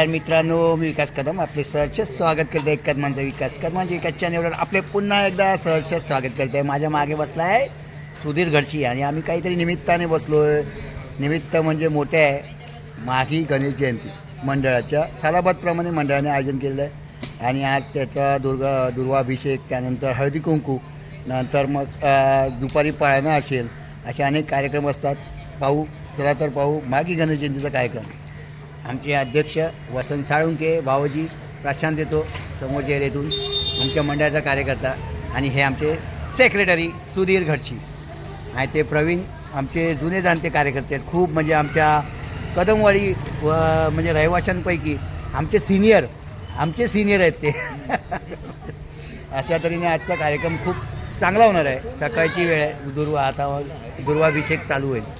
नमस्कार मित्रांनो मी विकास कदम आपले सहर्ष स्वागत करतो एक कदमांचा विकास कदमांच्या म्हणजे विकास चॅनेलवर आपले पुन्हा एकदा सहर्ष स्वागत करतो आहे माझ्या मागे बसला आहे सुधीर घडशी आणि आम्ही काहीतरी निमित्ताने बसलो आहे निमित्त म्हणजे मोठे आहे माघी गणेश जयंती मंडळाच्या सालाबादप्रमाणे मंडळाने आयोजन केलेलं आहे. आणि आज त्याचा दुर्गा दुर्वाभिषेक त्यानंतर हळदी कुंकू नंतर मग दुपारी पाळणा असेल असे अनेक कार्यक्रम असतात. पाहू चला तर पाहू माघी गणेश जयंतीचा कार्यक्रम. आमचे अध्यक्ष वसंत साळुंके भावजी प्रशांत देतो समोर येथून आमच्या मंडळाचा कार्यकर्ता आणि हे आमचे सेक्रेटरी सुधीर घडशी. आणि ते प्रवीण आमचे जुने जाणते कार्यकर्ते आहेत. खूप म्हणजे आमच्या कदमवाडी व म्हणजे रहिवाशांपैकी आमचे सिनियर आमचे सिनियर आहेत ते. अशा तऱ्हेने आजचा कार्यक्रम खूप चांगला होणार आहे. सकाळची वेळ आहे. दुर्वा आता दुर्वाभिषेक चालू होईल.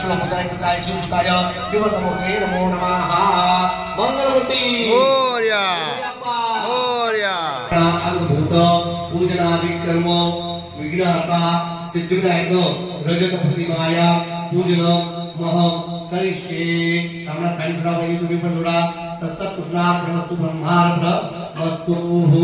शिवमुद्राय शिवसुताय शिवतमूर्ते नमो नमः मंगलमूर्ती मोर्या मोर्या अद्भुत पूजनादिकर्म विघ्नहर्ता सिद्धिविनायक रजत प्रतिमाया पूजन मह करिष्ये आम्हाला काही सुद्धा पाहिजे तुम्ही पण जोडा तस्तत कृष्णार्पणस्तु ब्रह्मार्पण वस्तु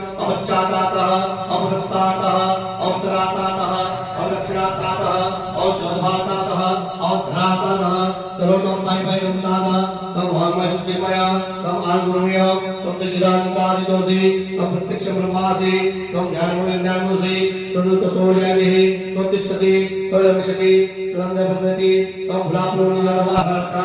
प्रत्यक्ष ब्रह्मासि तं ज्ञानमय ज्ञानोऽसि सदुततोर्यादिः त्वं तिष्ठति त्वयमिषति त्वन्दप्रदति तं भ्लाप्नोनिजनवाहर्ता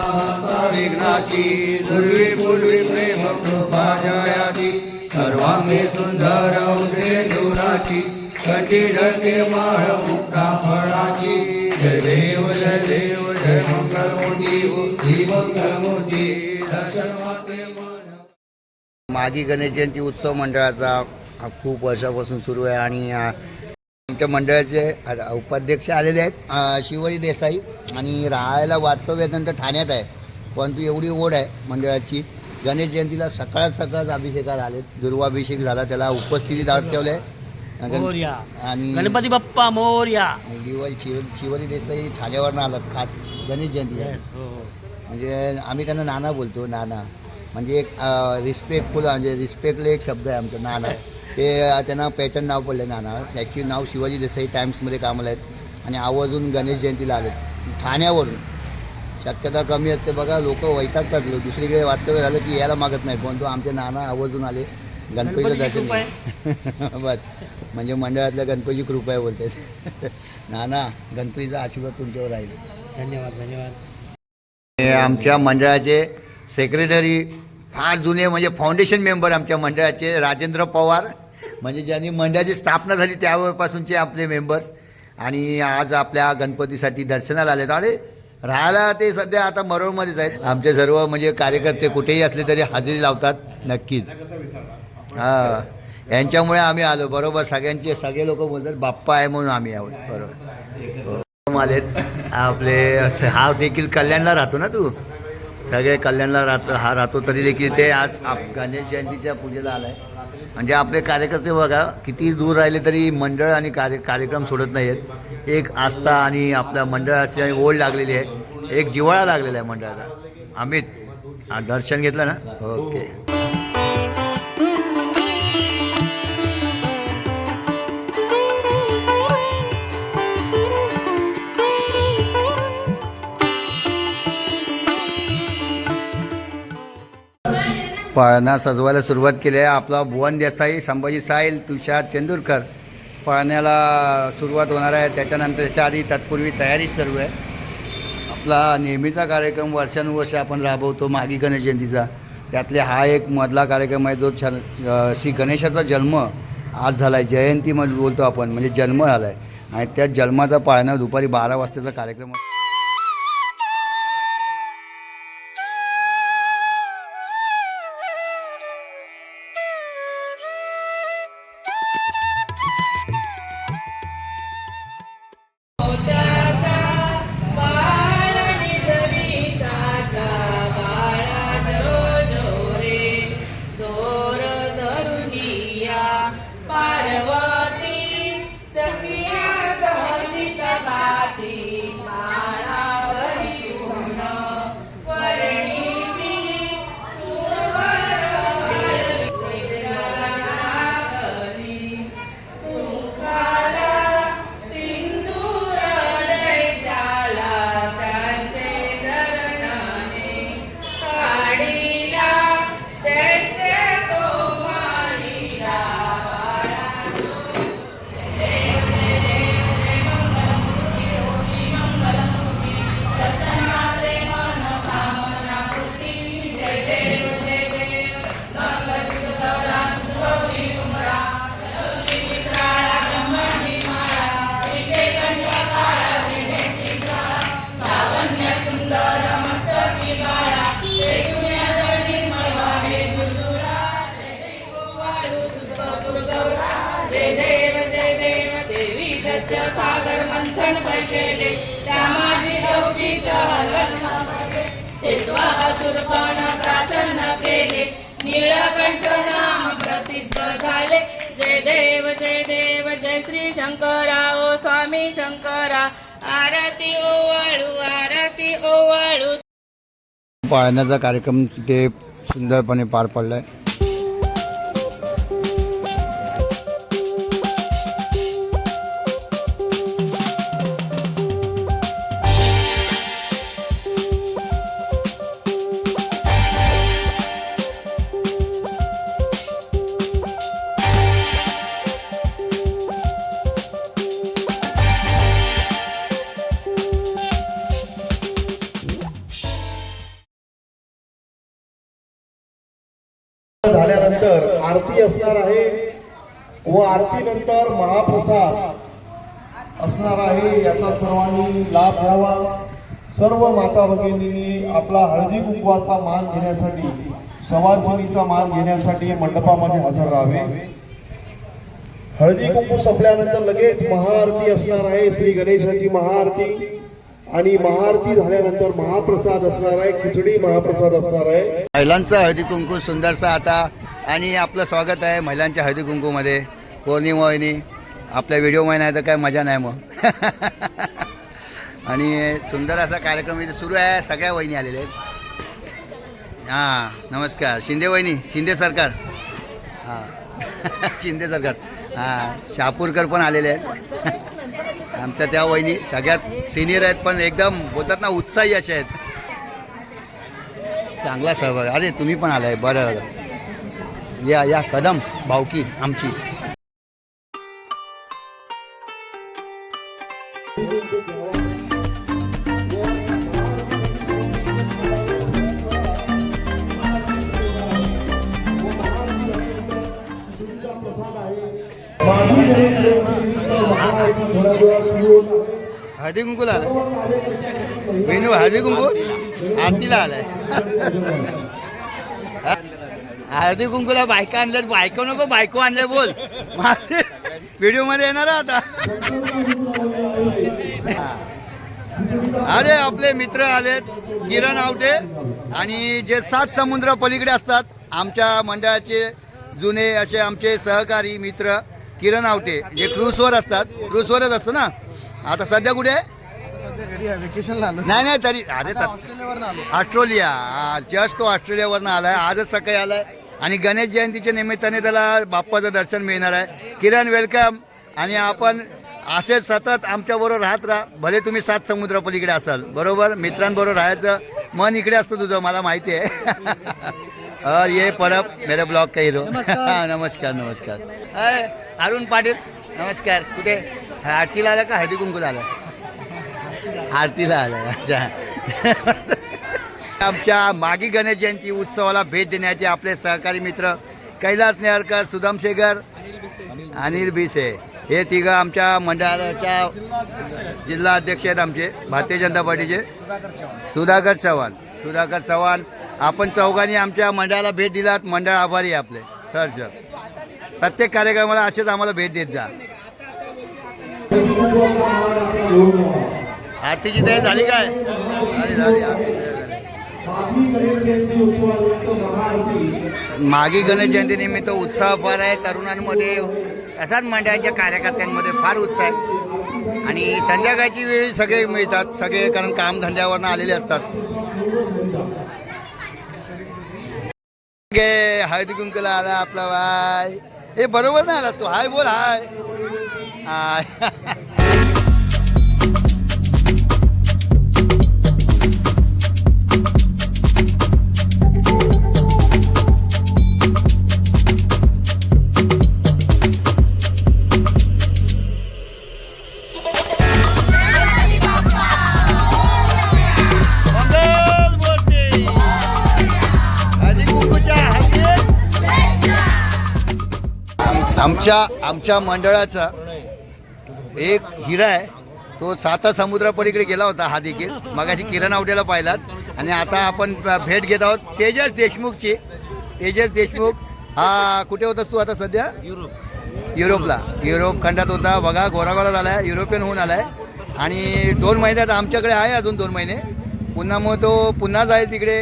विघ्नाची पूर्वी पूर्वी प्रेम कृपा जयाची सर्वांगे सुंदर उदे दुराची। कटी ढके माळ मुक्ता फळाची। जय देव जय देव जय मंगल मूर्ती श्री मंगल मूर्ती दर्शन माते मागी गणेश जयंती उत्सव मंडळाचा खूप वर्षापासून सुरू आहे आणि आमच्या मंडळाचे उपाध्यक्ष आलेले आहेत शिवरी देसाई. आणि राहायला वास्तव्यानंतर ठाण्यात आहे. परंतु एवढी ओढ आहे मंडळाची. गणेश जयंतीला सकाळच सकाळच अभिषेकाला आले. दुर्वाभिषेक झाला त्याला उपस्थिती दाखवले आहे आणि गणपती बाप्पा मोर्या. शिव शिवरी देसाई ठाण्यावरनं आलात खास गणेश जयंतीला. हो, म्हणजे आम्ही त्यांना नाना बोलतो नाना. म्हणजे एक रिस्पेक्टफुल म्हणजे रिस्पेक्टले एक शब्द आहे आमचं नाना. ते त्यांना पॅटर्न नाव पडलं नाना. त्याची नाव शिवाजी देसाई टाइम्समध्ये कामाला आहेत. आणि आवर्जून गणेश जयंतीला आलेत. ठाण्यावरून. शक्यता कमी असते बघा लोक वैतागतात. लोक दुसरीकडे वास्तव्य झालं की यायला मागत नाही. परंतु आमचे नाना आवर्जून आले. गणपतीचं दर्शन. बस. म्हणजे मंडळातल्या गणपतीची कृपा आहे बोलते नाना गणपतीचा आशीर्वाद तुमच्यावर राहील. धन्यवाद धन्यवाद. हे आमच्या मंडळाचे सेक्रेटरी फार जुने म्हणजे फाउंडेशन मेंबर आमच्या मंडळाचे राजेंद्र पवार. म्हणजे ज्यांनी मंडळाची स्थापना झाली त्यावेळपासूनचे आपले मेंबर्स आणि आज आपल्या गणपतीसाठी दर्शनाला आले अरे राहायला ते सध्या आता मरोळमध्येच आहेत. आमचे सर्व म्हणजे कार्यकर्ते कुठेही असले तरी हजेरी लावतात नक्कीच. हां. यांच्यामुळे आम्ही आलो. बरोबर. सगळ्यांचे सगळे लोक बोलतात बाप्पा आहे म्हणून आम्ही आहोत. बरोबर. आलेत. आपले हा देखील कल्याणला राहतो ना तू? सगळे कल्याणला राहतो हा राहतो तरी देखील ते आज आप गणेश जयंतीच्या पूजेला आलाय. म्हणजे आपले कार्यकर्ते बघा किती दूर राहिले तरी मंडळ आणि कार्य कार्यक्रम सोडत नाही आहेत एक आस्था आणि आपल्या मंडळाची ओढ लागलेली आहे. एक जिव्हाळा लागलेला आहे मंडळाला अमित हा, दर्शन घेतलं ना? ओके. पाळणा सजवायला सुरुवात केली आहे. आपला भुवन देसाई संभाजी साईल तुषार चेंदूरकर पाळण्याला सुरुवात होणार आहे. त्याच्यानंतर त्याच्या आधी तत्पूर्वी तयारी सर्व आहे. आपला नेहमीचा कार्यक्रम वर्षानुवर्ष आपण राबवतो मागी गणेश जयंतीचा. त्यातले हा एक मधला कार्यक्रम आहे जो छ श्री गणेशाचा जन्म आज झाला आहे जयंतीमध्ये बोलतो आपण म्हणजे जन्म झाला आहे आणि त्या जन्माचा पाळणा दुपारी बारा वाजताचा कार्यक्रम सत्य सागर मंथन पै केले त्या माझी लवचित हलवल तेव्हा असुरपण प्राशन केले निळकंठ नाम प्रसिद्ध झाले. जय देव जय देव जय श्री शंकरा ओ स्वामी शंकरा. आरती ओवाळू आरती ओवाळू. पाळण्याचा कार्यक्रम तिथे सुंदरपणे पार पडलाय. महाप्रसाद असणार आहे याचा सर्वांनी लाभ घ्यावा. सर्व माता भगिनींनी आपला हळदी कुंकवाचा मान घेण्यासाठी सवासिनीचा मान घेण्यासाठी मंडपामध्ये हजर राहावे. हळदी कुंकू संपल्यानंतर लगेच महाआरती असणार आहे श्री गणेशाची महाआरती. आणि महाआरती झाल्यानंतर महाप्रसाद असणार आहे खिचडी महाप्रसाद असणार आहे. महिलांचा हळदी कुंकू सुंदरसा आता आणि आपलं स्वागत आहे महिलांच्या हळदी कुंकूमध्ये. पौर्णिमा वहिनी आपल्या व्हिडिओमध्ये नाही तर काय मजा नाही मग. आणि सुंदर असा कार्यक्रम इथे सुरू आहे सगळ्या वहिनी आलेल्या आहेत. हां नमस्कार. शिंदे वहिनी शिंदे सरकार. हां. शिंदे सरकार. हां शापूरकर पण आलेले आहेत. आमच्या त्या वहिनी सगळ्यात सिनियर आहेत पण एकदम बोलतात ना उत्साही असे आहेत. चांगला सहभाग. अरे तुम्ही पण आलाय. बरं. या या कदम भावकी आमची. हळदी कुंकूला आलाय. वेणू हळदी कुंकू आरतीला आलाय. हळदी कुंकूला बायका आणल्यात. बायको नको बायको आणले बोल. व्हिडिओमध्ये येणार आता. अरे आपले मित्र आलेत. किरण आवटे आणि जे सात समुद्र पलीकडे असतात आमच्या मंडळाचे जुने असे आमचे सहकारी मित्र किरण आवटे जे क्रूजवर असतात. क्रूजवरच असतो ना? आता सध्या कुठे? आहे? नाही नाही तरी अरे तस- ऑस्ट्रेलिया जस्ट तो ऑस्ट्रेलियावरनं आलाय. आजच सकाळी आलाय. आणि गणेश जयंतीच्या निमित्ताने त्याला बाप्पाचं दर्शन मिळणार आहे. किरण वेलकम आणि आपण असेच सतत आमच्याबरोबर राहत राहा. भले तुम्ही सात समुद्र पलीकडे असाल. बरोबर? मित्रांबरोबर राहायचं. मन इकडे असतं तुझं मला माहिती आहे. और ये परब मेरे ब्लॉग का हिरो नमस्कार नमस्कार. अय, अरुण पाटील नमस्कार. कुठे? आरतीला आला का? हळदी कुंकू आला. आरतीला आलं. अच्छा. आमच्या मागी गणेश जयंती उत्सवाला भेट देण्याचे आपले सहकारी मित्र कैलास नेहरकर सुदाम शेगर अनिल बिसे हे तिघं आमच्या मंडळाच्या जिल्हा अध्यक्ष आहेत आमचे भारतीय जनता पार्टीचे. सुधाकर चव्हाण. सुधाकर चव्हाण आपण चौघांनी आमच्या मंडळाला भेट दिलात. मंडळ आभारी आपले. Sir sir. प्रत्येक कार्यक्रमाला असेच आम्हाला भेट देत जा. आरतीची तयारी झाली काय? झाली झाली मागी गणेश जयंती निमित्त उत्साह फार आहे. तरुणांमध्ये असाच मंडळाच्या कार्यकर्त्यांमध्ये फार उत्साह आहे. आणि संध्याकाळची वेळी सगळे मिळतात. सगळे कारण कामधंद्यावरनं आलेले असतात. हळदी कुंकला आला आपला बाय हे बरोबर नाही आलास तू. हाय बोल हाय. आमच्या आमच्या मंडळाचा एक हिरा आहे. तो साता समुद्रापलीकडे गेला होता हा देखील. मगाशी किरण आवट्याला पाहिलात. आणि आता आपण भेट घेत आहोत तेजस देशमुखची. तेजस देशमुख हा कुठे होतास तू आता सध्या? युरोपला. युरोप खंडात होता. बघा गोरा गोरा झाला आहे युरोपियन होऊन आला आहे आणि दोन महिन्यात आमच्याकडे आहे अजून दोन महिने. पुन्हा मग तो पुन्हा जाईल तिकडे.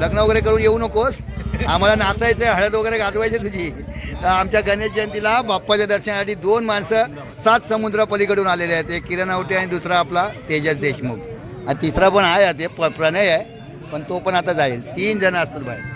लग्न वगैरे करून येऊ नकोस. आम्हाला नाचायचं हळद वगैरे गाजवायची तुझी. तर आमच्या गणेश जयंतीला बाप्पाच्या दर्शनासाठी दोन माणसं सात समुद्र पलीकडून आलेले आहेत. एक किरण आवटे आणि दुसरा आपला तेजस देशमुख. आणि तिसरा पण आहे ते प प्रणय आहे पण तो पण आता जाईल. तीन जण असतात बाहेर.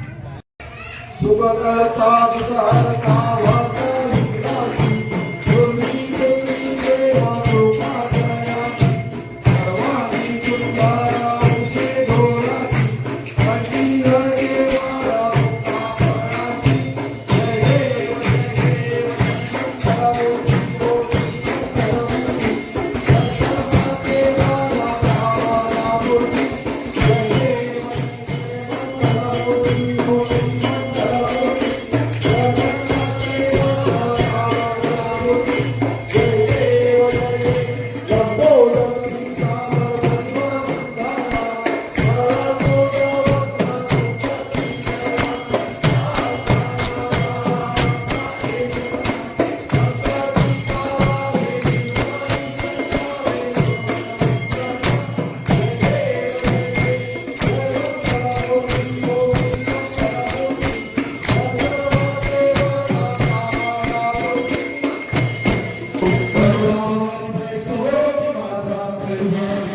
Amen.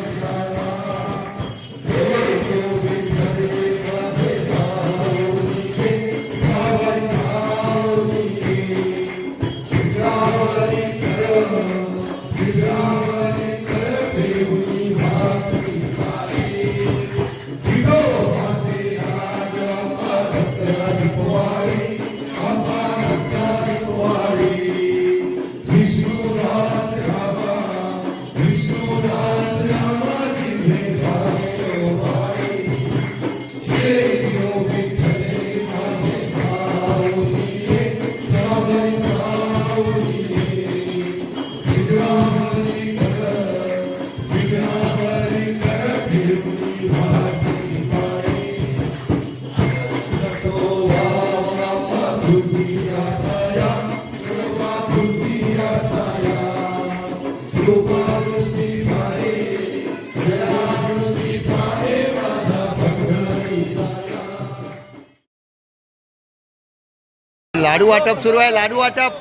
लाडू वाटप सुरू आहे लाडू वाटप.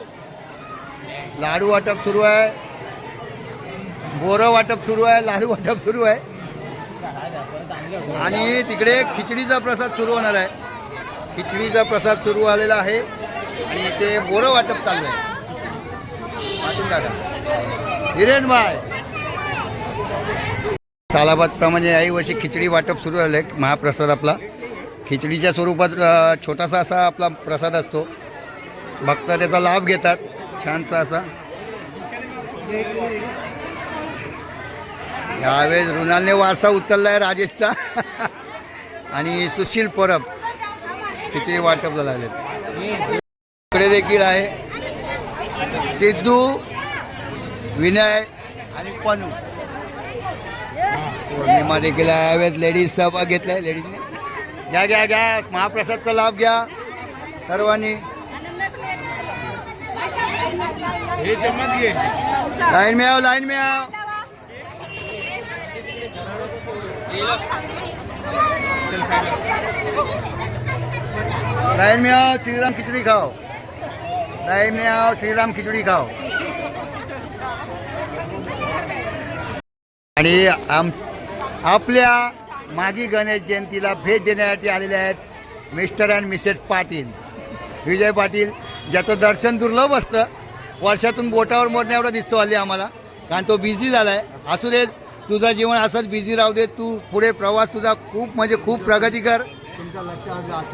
लाडू वाटप सुरू आहे. बोरं वाटप सुरू आहे लाडू वाटप सुरू आहे. आणि तिकडे खिचडीचा प्रसाद सुरू होणार आहे. खिचडीचा प्रसाद सुरू आलेला आहे. आणि इथे बोरं वाटप चालू आहे. वाटून दादा. हिरेन भाई. सालाबादप्रमाणे म्हणजे याही वर्षी खिचडी वाटप सुरू झालं आहे महाप्रसाद आपला. खिचडीच्या स्वरूपात छोटासा असा आपला प्रसाद असतो. भक्त त्याचा लाभ घेतात. छानसा असा. यावेळेस रुणालने वारसा उचलला आहे राजेशचा. आणि सुशील परब तिथे वाटपला लागलेत इकडे देखील आहे. सिद्धू विनय आणि पनू. पौर्णिमा देखील आहे. यावेळेस लेडीज सहभाग घेतलाय. लेडीजने घ्या घ्या घ्या. महाप्रसादचा लाभ घ्या. सर्वांनी. लाईन में आओ लाईन में आओ लाइन में आओ श्रीराम खिचड़ी खाओ लाइन में आओ श्रीराम खिचड़ी खाओ आणि आम आपल्या मागी गणेश जयंतीला भेट देण्यासाठी आलेले आहेत Mr and Mrs Patil. Vijay Patil ज्याचं दर्शन दुर्लभ असतं वर्षातून बोटावर मोडण्या एवढा दिसतो हल्ली आम्हाला. कारण तो बिझी झाला आहे असू दे तुझं जीवन असंच बिझी राहू दे. तू पुढे प्रवास तुझा खूप म्हणजे खूप प्रगती कर.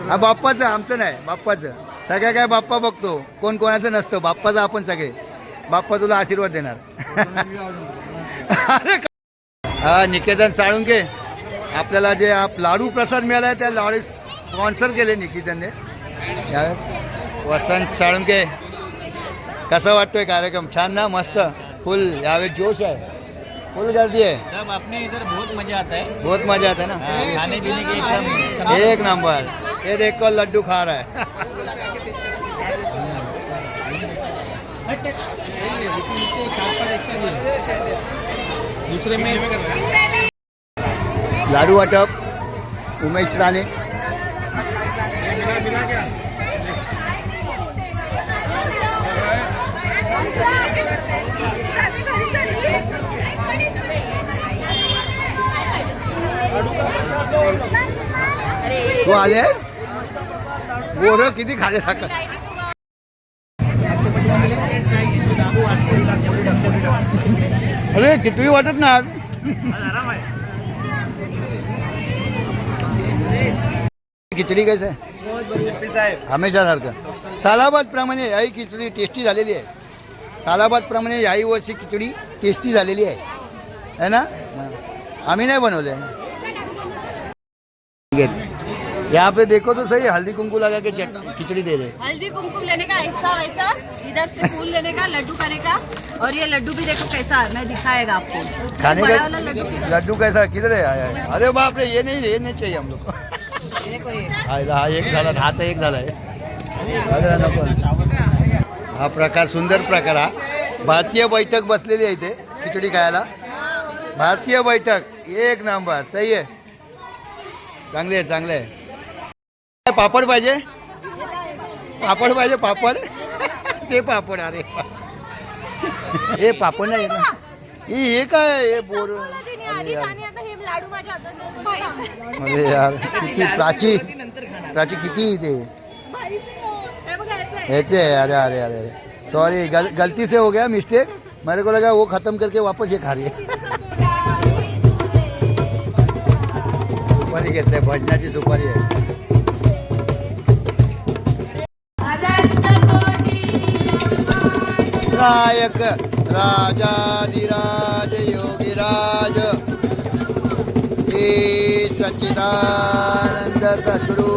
हा बाप्पाचं आमचं नाही बाप्पाचं. सगळ्या काय बाप्पा बघतो. कोण कोणाचं नसतं. बाप्पाचं आपण सगळे. बाप्पा तुला आशीर्वाद देणार. अरे हा निकेतन साळुंके. आपल्याला जे आप लाडू प्रसाद मिळाला आहे त्या लाडू स्पॉन्सर केले निकेतनने. वसंत साळुंके. कसा वाटतोय कार्यक्रम? छान ना? मस्त? फुल. यावेळेस जोश आहे. फुल गर्दी आहे. सब अपने इधर बहुत मज़ा आता है बहुत मज़ा आता है ना? हाँ, खाने पीने की एकदम एक नंबर. ये देखो लड्डू खा रहा है. दुसरे में लाडू वाटप उमेश राणे. तू आलेस? बोर किती खाले साखर? अरे किती वाटत ना खिचडी कसं आहे हमेशा सारखं सालाबाद प्रमाणे याही खिचडी टेस्टी झालेली आहे. सालाबाद प्रमाणे याही वर्षी खिचडी टेस्टी झालेली आहे. है ना? आम्ही नाही बनवले. यहाँ पे देखो तो सही हल्दी कुमकुम लगा के खिचड़ी दे रहे। हल्दी कुमकुम लेने का ऐसा वैसा इधर से फूल लेने का लड्डू करने का और ये लड्डू भी देखो कैसा है मैं दिखाएगा आपको। खाने का लड्डू कैसा किधर है? आया है? अरे बाप रे ये नहीं ये नहीं चाहिए हम लोग को। हा हा एक झाला दहाचा एक झाला आहे हा प्रकार सुंदर प्रकार। हा भारतीय बैठक बसलेली आहे इथे खिचडी खायला। भारतीय बैठक एक नंबर सही आहे. चांगले आहे चांगले आहे. पापड पाहिजे? पापड पाहिजे पापड? ते पापड अरे हे पापड नाही ना. हे हे काय हे बोर अरे यार. अरे यार किती प्राची प्राची किती ते? ऐसे है. अरे अरे अरे अरे. सॉरी गल, गलती से हो गया मिस्टेक मेरे को लगा वो खत्म करके वापस ये खा रही है। सुपारी घेतली भजनाची सुपारी आहे. नायक राजाधिराज योगिराज हे सच्चिदानंद सद्गुरु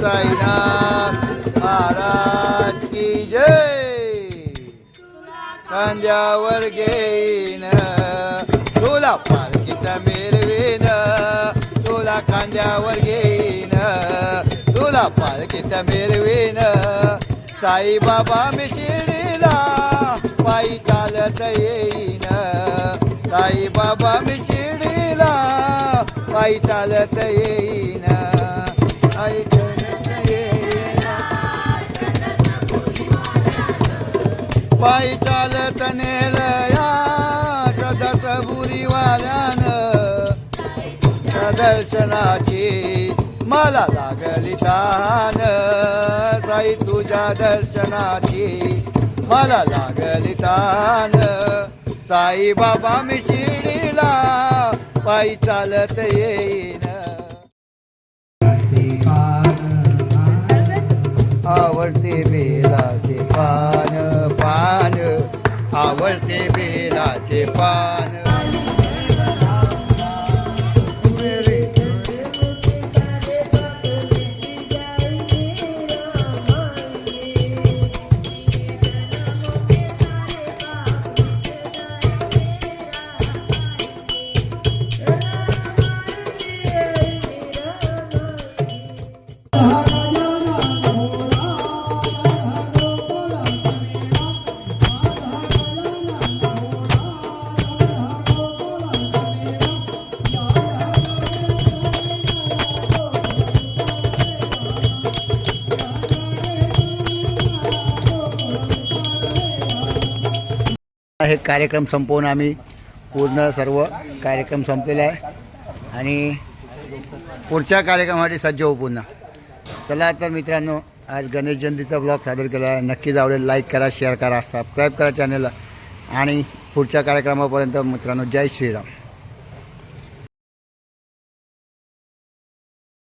साईनाथ महाराज की जय। खांद्यावर घेईन तुला पालखीत मिरवीन तुला खांद्यावर घेईन तुला पालखीत मिरवीन साईबाबा मी शिर्डीला बाई चालत येईन. साईबाबा मी शिडीला पायी चालत येईन. आई चालत येईन. पायी चालत नेलया सदस बुरीवाल्यान. दर्शनाची मला लागली तहान. साई तुझ्या दर्शनाची मला लागली तान साई बाबा मी शिडीला पायी चालत येईन. आवडते बेलाचे पान पान. आवडते बेलाचे पान. हे कार्यक्रम संपवून आम्ही पूर्ण सर्व कार्यक्रम संपलेला आहे. आणि पुढच्या कार्यक्रमासाठी सज्ज होऊ पुन्हा. चला तर मित्रांनो आज गणेश जयंतीचा ब्लॉग सादर केला आहे. नक्कीच आवडेल लाईक करा शेअर करा सबस्क्राईब करा चॅनलला आणि पुढच्या कार्यक्रमापर्यंत मित्रांनो जय श्रीराम.